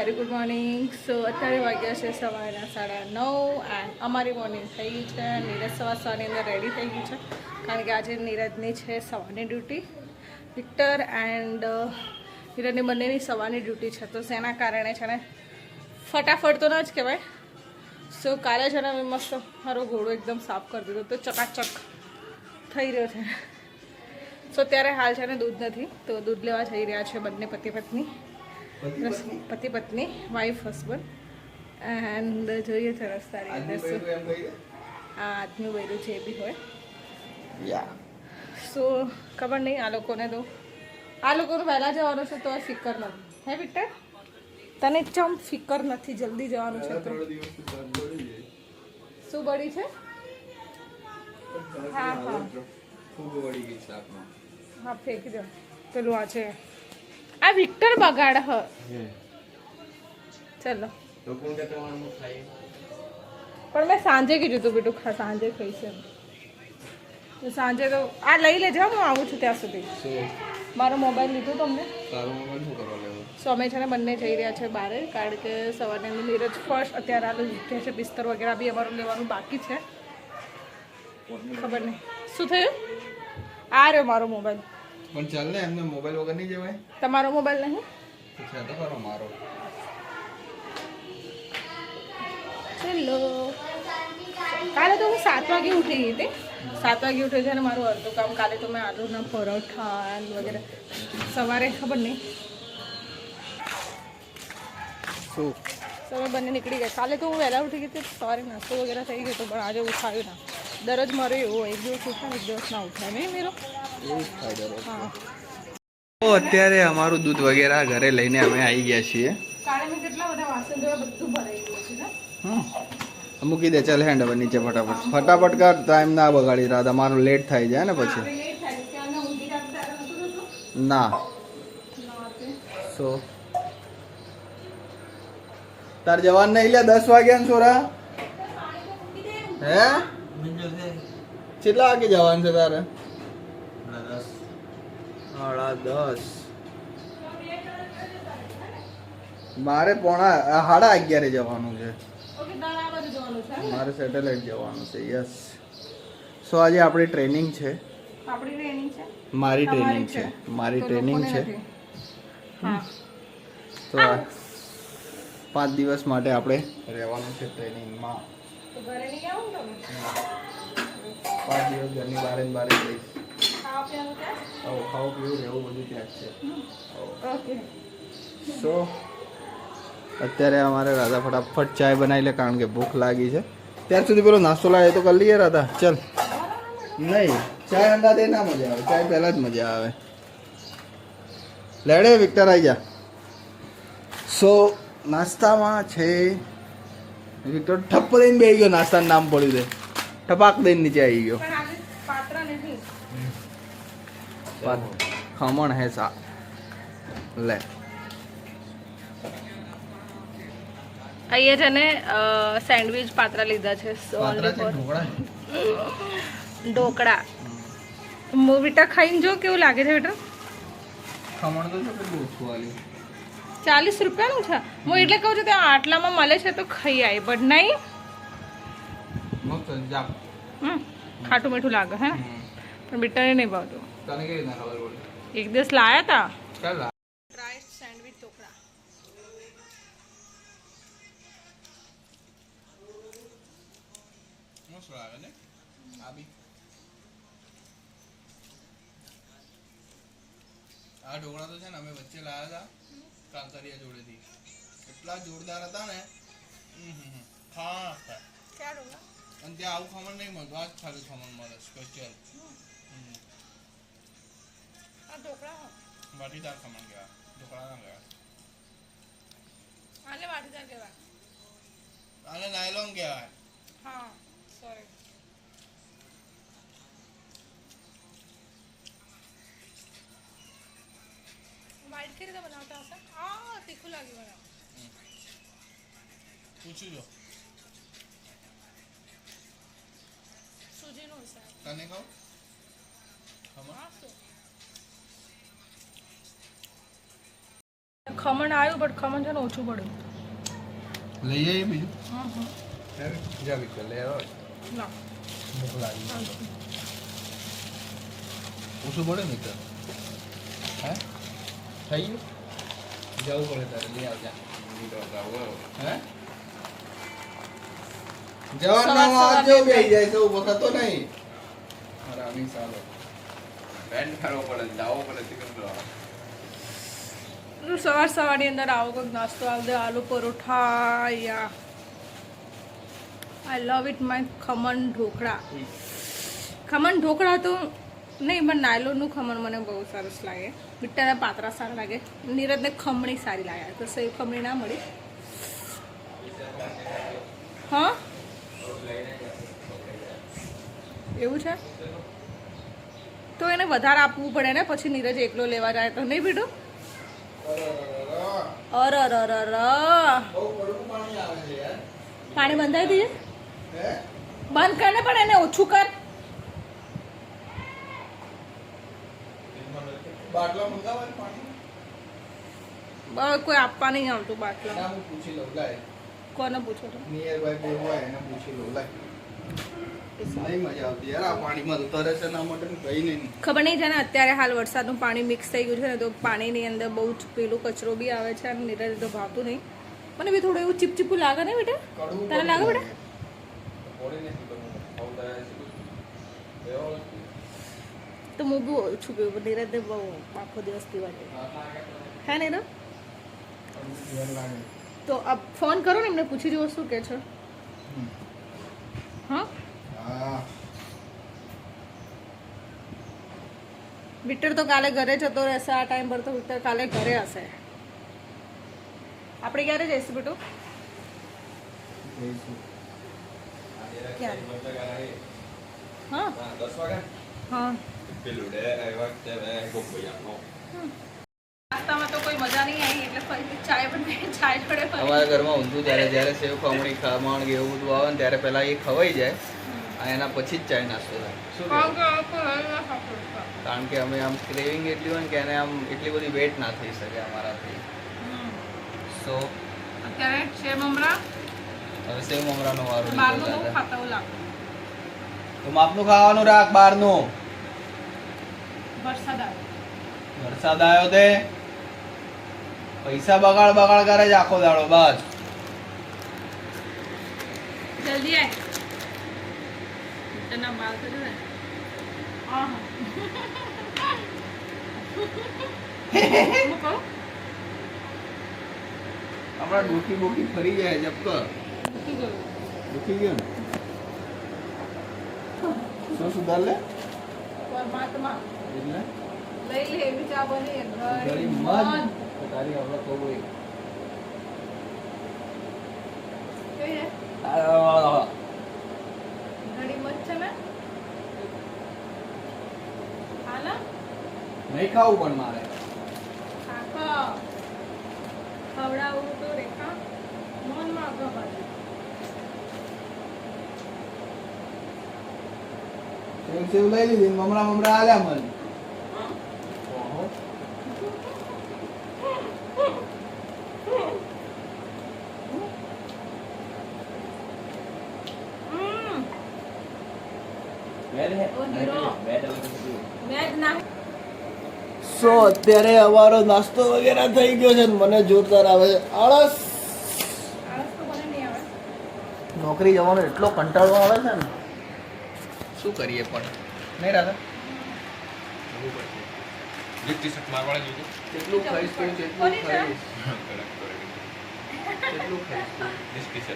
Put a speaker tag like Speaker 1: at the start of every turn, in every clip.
Speaker 1: Very good morning સો અત્યારે વાગ્યા છે સવારના સાડા નવ એન્ડ અમારી મોર્નિંગ થઈ ગઈ છે. નીરજ સવાર સવારની અંદર રેડી થઈ ગયું છે. કારણ કે આજે નીરજની છે સવારની ડ્યુટી વિક્ટર એન્ડ નીરજની બંનેની સવારની ડ્યુટી છે. તો શેના કારણે છે ને? ફટાફટ તો ન જ કહેવાય. સો કાલે છે ને મેં મસ્ત મારો ઘોડો એકદમ સાફ કરી દીધો. તો ચકાચક થઈ રહ્યો છે. સો ત્યારે હાલ છે ને દૂધ નથી. તો દૂધ લેવા જઈ રહ્યા છે બંને પતિ પત્ની. પતિ પત્ની વાઈફ હસબન્ડ એન્ડ જોઈએ છે શું. આ આદમી બૈરું જે બી હોય. સો ખબર નહીં આ લોકોને તો. આ લોકોનું વહેલા જવાનું છે તો આ ફિકર નથી હે વિક્ટર? તને ચમ ફિકર નથી જલ્દી જવાનું છે તો. શું બળી છે? હા હા. હા ફેંકી દો. પેલું આ છે. આ વિક્ટર બગાડ હ. ચલો. પણ મેં સાંજે કીધું તું બેટું સાંજે ખાઈશ એમ. સાંજે તો આ લઈ લેજો હું આવું છું ત્યાં સુધી. મારો મોબાઈલ લીધો તમને? સો અમે છે ને બંને જઈ રહ્યા છે બહાર કારણ કે સવારે નીરજ ફર્સ્ટ અત્યારે આ લીધે છે બિસ્તર વગેરે બી અમારું લેવાનું બાકી છે. ખબર નહીં. શું થયું? આ રહ્યો મારો મોબાઈલ.
Speaker 2: પણ ચાલ ને એમને મોબાઈલ વગર નહીં જવાય.
Speaker 1: તમારો મોબાઈલ નહીં?
Speaker 2: તો છે તો ખરો મારો.
Speaker 1: ચલો. કાલે તો હું સાત વાગે ઉઠી ગઈ હતી. સાત વાગે ઉઠી છે ને મારું અડધું કામ. કાલે તો મેં આલુના પરોઠા ને વગેરે. સવારે ખબર નહીં.
Speaker 2: શું?
Speaker 1: તો અમે બંને નીકળી ગયા. કાલે તો હું વહેલા ઉઠી ગઈ હતી. સવારે નાસ્તો વગેરે થઈ ગયો હતો પણ આજે ઉઠાવ્યું ના. દરરોજ મારો એવો એક દિવસ ઉઠાય એક દિવસ ના ઉઠાય. નહીં મેરો?
Speaker 2: થાય
Speaker 1: હા.
Speaker 2: તો અત્યારે અમારું દૂધ વગેરે ઘરે લઈને અમે આવી ગયા છીએ.
Speaker 1: કાલે મેં કેટલા બધા વાસણ જોયા બધું ભરાઈ ગયું છે ને?
Speaker 2: હમ. મૂકી દે ચાલ હેન્ડ હવે નીચે ફટાફટ. ફટાફટ કર ટાઈમ ના બગાડી રહ્યા તમારું લેટ થઈ જાય ને પછી.
Speaker 1: થાય?
Speaker 2: ના.
Speaker 1: ના
Speaker 2: સો તાર જવાન નહીં લે દસ વાગ્યા છોરા? હે? કેટલા વાગે જવાનું છે તારે? સાડા દસ. મારે પોણા સાડા અગિયારે જવાનું છે. મારે સેટેલાઇટ જવાનું છે યસ. સો આજે આપણી ટ્રેનિંગ છે.
Speaker 1: આપણી ટ્રેનિંગ છે?
Speaker 2: મારી ટ્રેનિંગ છે. મારી ટ્રેનિંગ છે. તો પાંચ દિવસ માટે આપણે રહેવાનું છે ટ્રેનિંગમાં.
Speaker 1: ઘરે નહીં આવો તમે?
Speaker 2: પાંચ દિવસ ઘરની બારે ને બારે રહીશ.
Speaker 1: ખાવા પીવાનું ત્યાં?
Speaker 2: ખાવું પીવું રહેવું બધું ત્યાં છે.
Speaker 1: ઓકે.
Speaker 2: સો અત્યારે અમારે રાધા ફટાફટ ચાય બનાવી લે કારણ કે ભૂખ લાગી છે. ત્યાર સુધી પેલો નાસ્તો લાવે તો કરી લઈએ રાધા. ચલ. નહીં ચાય અંદાજે ના મજા આવે. ચાય પહેલાં જ મજા આવે. લેડે વિક્ટર આવી જા. સો નાસ્તામાં છે વિક્ટર ઠપ્પ દઈને બેસી ગયો નાસ્તાનું નામ પડ્યું દે ટપાક દઈને નીચે આવી ગયો. ખમણ હે સા. લે.
Speaker 1: અહીંયા છે ને સેન્ડવિચ પાત્રા લીધા છે. ઢોકળા? મુ બેટા ખાઈને જો કેવું લાગે છે બેટા?
Speaker 2: ખમણ તો છે કેટલું ઓછું આલ્યું
Speaker 1: ચાલીસ રૂપિયાનું છે? હું એટલે કહું છું ત્યાં આટલામાં મળે છે તો ખાઈ આવી બટ નહીં? ખાટું મીઠું લાગે હે પણ બેટાને નહીં ભાવતું. એક દિવસ લાયા હતા ડ્રાય સેન્ડવિચ ઢોકળા.
Speaker 2: મસ્ત લાગે ને? આ બી. આ ઢોકળા તો છે ને અમે વચ્ચે લાયા હતા કાંકરિયા જોડેથી. એટલા જોરદાર હતા ને. ખાવા હમ હમ. હા હા.
Speaker 1: ક્યાં ઢોકળા
Speaker 2: અને ત્યાં આવું ખમણ નહીં મળતું. આ જ ખાલી ખમણ મળે સ્પેશિયલ વાટીદાર ખમણ કહેવાય. ઢોકળા ના કહેવાય.
Speaker 1: આને વાટીદાર કહેવાય.
Speaker 2: આને નાયલોન કહેવાય.
Speaker 1: હા. રીતે બનાવતા હશે આ તીખું લાગ્યું મને
Speaker 2: પૂછી લો
Speaker 1: સૂજીનું હશે
Speaker 2: તને કહું ખમણ
Speaker 1: આવ્યું બટ ખમણ છે ને ઓછું પડ્યું
Speaker 2: લઈ આવીએ બીજું. જા વિકલ લે આવો
Speaker 1: ના
Speaker 2: ભૂખ લાગી ઓછું પડે ને હે થઈ ગયું? જવું પડે તારે લઈ આવજા. હે? જવાન જાય તો થતો નહીં. સાલો
Speaker 1: સવાર સવારની અંદર આવો કોઈક નાસ્તો આવજો આલુ પરોઠા યા I love it my khaman dhokla. Khaman dhokla તો નહીં પણ નાયલોનનું ખમણ મને બહુ સરસ લાગે. બિટ્ટાના પાતરા સારા લાગે નીરજને ખમણી સારી લાગે તો સેવ ખમણી ના મળી હા એવું છે તો એને વધારે આપવું પડે ને પછી નીરજ એકલો લેવા જાય તો નહીં બીટું અર અર અર અર
Speaker 2: પાણી
Speaker 1: બંધાઈ દઈએ બંધ કર ને પણ એને ઓછું કર
Speaker 2: બાટલા પાણી
Speaker 1: કોઈ આપવા નહીં આવતું બાટલા.
Speaker 2: ના હું પૂછી લઉં લાય.
Speaker 1: કોને પૂછો તો
Speaker 2: નિયર બાય કોઈ હોય એને પૂછી લઉં લાય. નહીં મજા આવતી યાર આ પાણીમાં તો છે ના માટે કઈ નહીં.
Speaker 1: ખબર નહીં છે ને અત્યારે હાલ વરસાદનું પાણી મિક્સ થઈ ગયું છે ને તો પાણીની અંદર બહુ જ પેલું કચરો બી આવે છે અને નીરજ તો ભાવતું નહીં. મને બી થોડું એવું ચીપચીપું લાગે ને બેટા? તને લાગે બેટા? તો હું બહુ ઓછું પીવું નીરજ બહુ આખો દિવસ પીવા જાય હે ને તો આપ ફોન કરો ને એમને પૂછી જુઓ શું કે છે. હા
Speaker 2: હા?
Speaker 1: વિક્ટર તો કાલે ઘરે જતો રહેશે આ ટાઈમ પર તો વિક્ટર કાલે ઘરે હશે. આપણે ક્યારે જઈશું બેટું? ક્યારે? હા હા. નાસ્તામાં તો કોઈ મજા નહીં આવી એટલે ફરીથી ચાય પણ ચાય જોડે ફરી
Speaker 2: અમારા ઘરમાં ઊંધું જ્યારે જ્યારે સેવ ખમણી ખમણ કે એવું બધું આવે ને ત્યારે પહેલા એ ખવાઈ જાય એના પછી જ ચાય નાસ્તો થાય.
Speaker 1: કારણ કે
Speaker 2: અમે આમ ક્રેવિંગ એટલી હોય ને કે એને આમ એટલી બધી વેટ ના થઈ શકે અમારાથી.
Speaker 1: હમ.
Speaker 2: સો
Speaker 1: અત્યારે છે મમરા?
Speaker 2: હવે સેવ મમરાનો વારો
Speaker 1: બહારનું ખાતા લાગે
Speaker 2: તો માપનું ખાવાનું રાખ બહારનું
Speaker 1: વરસાદ આવે
Speaker 2: વરસાદ આવ્યો તે? પૈસા બગાડ બગાડ કરે છે આખો દાડો બસ.
Speaker 1: જલ્દી આય. તને માલ તો ને આહા હું.
Speaker 2: હમણાં ડૂકી ફરી જાય જપકર
Speaker 1: મૂકી ગયો.
Speaker 2: દુખી ગયો ને? શું સુધાર લે
Speaker 1: પરમાત્મા.
Speaker 2: એટલે
Speaker 1: લઈ લે એવી ચા બની
Speaker 2: તો તારી હવે કહું એ
Speaker 1: કઈ ઘડી મજ છે ને
Speaker 2: નહીં ખાવું પણ મારે.
Speaker 1: ખાખા. ખવડાવું તો રેખા. મનમાં બાજુ.
Speaker 2: સેવ સેવ લઈ લીધી મમરા મમરા આલ્યા મને ઓહો.
Speaker 1: હમ
Speaker 2: બેડ હે?
Speaker 1: ઓ હીરો.
Speaker 2: બેડ હવે કીધું.
Speaker 1: મેં જ ના
Speaker 2: સો અત્યારે અમારો નાસ્તો વગેરે થઈ ગયો છે મને જોરદાર આવે છે. આળસ.
Speaker 1: આળસ તો મને નહીં આવે.
Speaker 2: નોકરી જવાનો એટલો કંટાળો આવે છે ને. શું કરીએ પણ? નહીં રાધા? જેટલું ખાઈશ તું જેટલું ખાઈશ. જેટલું ખાઈશ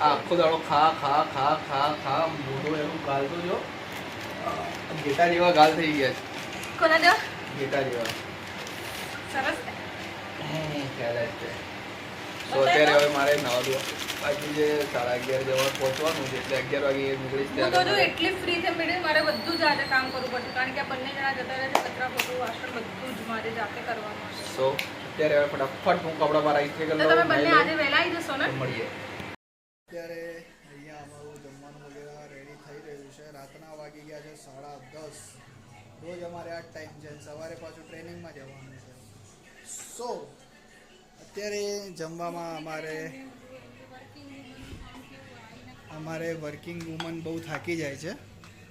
Speaker 2: આખો દાડો ખા ખા ખા ખા ખા મોઢું એનું કાઢતો જો. ઘેટા જેવા ગાલ થઈ ગયા
Speaker 1: કોના દો
Speaker 2: છે ઘેટા જેવા.
Speaker 1: સરસ.
Speaker 2: ખ્યાલ છે. તો અત્યારે હવે મારે નવા દો. બાકી જે સાડા અગિયાર જેવા પહોંચવાનું છે એટલે અગિયાર વાગે નીકળીશ ત્યારે
Speaker 1: જો એટલી ફ્રી છે મેડમ મારે બધું જ આજે કામ કરવું પડશે. કારણ કે આ બંને જણા જતા રહે છે કચરા પોતું વાસણ બધું જ મારે જાતે કરવાનું છે
Speaker 2: સો અત્યારે હવે ફટાફટ હું કપડા આવી
Speaker 1: તો તમે બંને આજે વહેલા આવી જશો ને?
Speaker 2: મળીએ. અત્યારે અહીંયા અમારું જમવાનું વગેરે રેડી થઈ રહ્યું છે રાતના વાગી ગયા છે સાડા દસ. રોજ અમારે આ ટાઈમ છે. સવારે પાછું ટ્રેનિંગમાં જવાનું છે. સો અત્યારે જમવામાં અમારે અમારે વર્કિંગ વુમન બહુ થાકી જાય છે.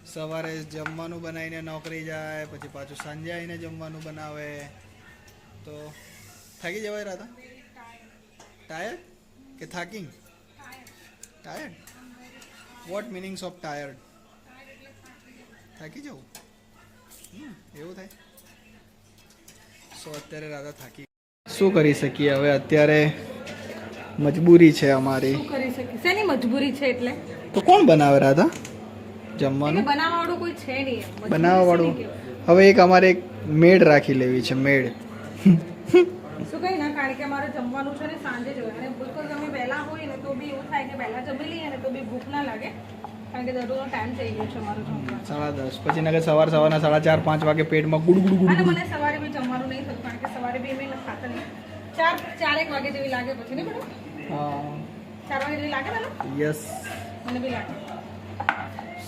Speaker 2: સવારે જમવાનું બનાવીને નોકરી જાય પછી પાછું સાંજે આવીને જમવાનું બનાવે. તો થાકી જવાય રાતા? ટાયર્ડ કે થાકિંગ tired what meanings of tired થાકી જવું? એવું થાય. સો અત્યારે રાધા થાકી શું કરી શકીએ હવે? અત્યારે મજબૂરી છે અમારી.
Speaker 1: શું કરી શકીએ? શેની મજબૂરી છે એટલે?
Speaker 2: તો કોણ બનાવે રાધા? જમવાનું?
Speaker 1: બનાવવાળું કોઈ છે નહીં. બનાવવાળું.
Speaker 2: બનાવવા વાળું હવે એક અમારે એક મેડ રાખી લેવી છે મેડ.
Speaker 1: શું કઈ ના? કારણ કે અમારે જમવાનું છે ને સાંજે જ હોય. અને બિલકુલ તમે વહેલા હોય ને તો બી એવું થાય કે વહેલા જમી લઈએ ને તો બી ભૂખ ના લાગે. કારણ કે દરરોજનો ટાઈમ થઈ ગયો છે અમારો જમવાનો.
Speaker 2: સાડા દસ. પછી નગર સવાર સવારના સાડા ચાર પાંચ વાગે પેટમાં ગુડ ગુડ ગુડ
Speaker 1: મને સવારે બી જમવાનું નહીં થતું કારણ કે સવારે બી અમે ખાતા નહીં. ચાર ચારેક વાગે જેવી લાગે પછી નહીં બધું ચાર વાગે જેવી લાગે ને
Speaker 2: યસ.
Speaker 1: મને બી લાગે.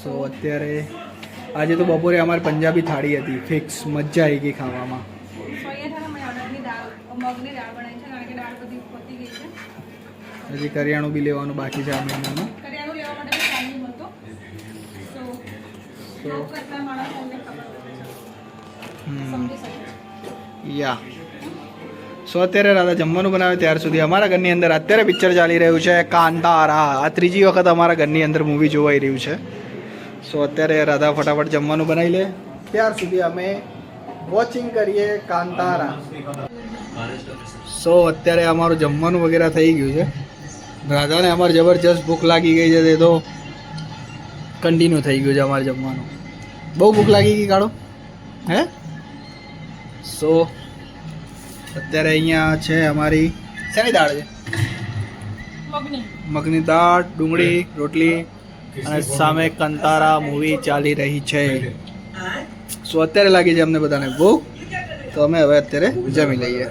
Speaker 2: સો અત્યારે આજે તો બપોરે અમારે પંજાબી થાળી હતી. ફિક્સ મજા આવી ગઈ ખાવામાં. હજી કરિયાણું બી લેવાનું બાકી છે આ મહિનાનું
Speaker 1: કરિયાણું લેવા માટે બી ટાઈમ નહીં મળતો તો
Speaker 2: તો
Speaker 1: લોકો એટલા માણસોને ખબર
Speaker 2: હમ
Speaker 1: સમજી શકે છે
Speaker 2: યા. સો અત્યારે રાધા જમવાનું બનાવે ત્યાર સુધી અમારા ઘરની અંદર અત્યારે પિક્ચર ચાલી રહ્યું છે કાંતારા. આ ત્રીજી વખત અમારા ઘરની અંદર મૂવી જોવાઈ રહ્યું છે. સો અત્યારે રાધા ફટાફટ જમવાનું બનાવી લે. ત્યાર સુધી અમે વોચિંગ કરીએ કાંતારા. સો અત્યારે અમારું જમવાનું વગેરે થઈ ગયું છે. રાધાને અમારે જબરજસ્ત ભૂખ લાગી ગઈ છે, તે તો કન્ટિન્યુ થઈ ગયું છે અમારે જમવાનું. બહુ ભૂખ લાગી ગઈ કાઢો હે? સો અત્યારે અહીંયા છે અમારી શેની દાળ છે?
Speaker 1: મગની.
Speaker 2: મગની દાળ ડુંગળી રોટલી અને સામે કંતારા મૂવી ચાલી રહી છે. સો અત્યારે લાગી છે અમને બધાને ભૂખ. તો અમે હવે અત્યારે જમી લઈએ.